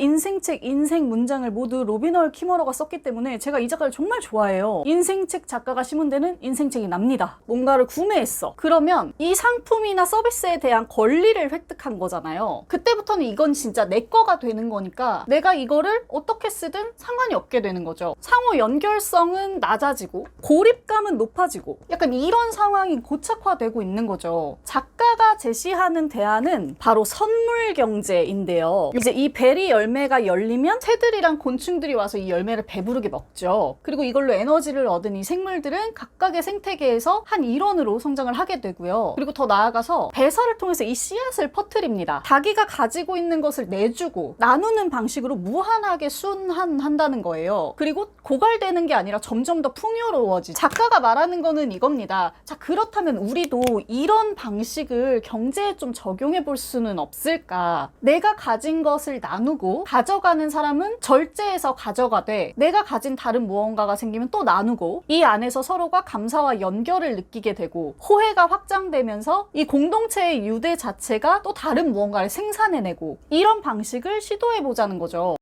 인생책, 인생 문장을 모두 로비널 키머러가 썼기 때문에 제가 이 작가를 정말 좋아해요. 인생책 작가가 심은 데는 인생책이 납니다. 뭔가를 구매했어. 그러면 이 상품이나 서비스에 대한 권리를 획득한 거잖아요. 그때부터는 이건 진짜 내 거가 되는 거니까 내가 이거를 어떻게 쓰든 상관이 없게 되는 거죠. 상호 연결성은 낮아지고 고립감은 높아지고 약간 이런 상황이 고착화되고 있는 거죠. 작가가 제시하는 대안은 바로 선물 경제인데요. 이제 이 베리 열매가 열리면 새들이랑 곤충들이 와서 이 열매를 배부르게 먹죠. 그리고 이걸로 에너지를 얻은 이 생물들은 각각의 생태계에서 한 일원으로 성장을 하게 되고요. 그리고 더 나아가서 배설을 통해서 이 씨앗을 퍼뜨립니다. 자기가 가지고 있는 것을 내주고 나누는 방식으로 무한하게 순환한다는 거예요. 그리고 고갈되는 게 아니라 점점 더 풍요로워지. 작가가 말하는 거는 이겁니다. 자, 그렇다면 우리도 이런 방식을 경제에 좀 적용해 볼 수는 없을까? 내가 가진 것을 나누고 가져가는 사람은 절제해서 가져가되 내가 가진 다른 무언가가 생기면 또 나누고 이 안에서 서로가 감사와 연결을 느끼게 되고 호혜가 확장되면서 이 공동체의 유대 자체가 또 다른 무언가를 생산해내고 이런 방식을 시도해 보자는 거죠.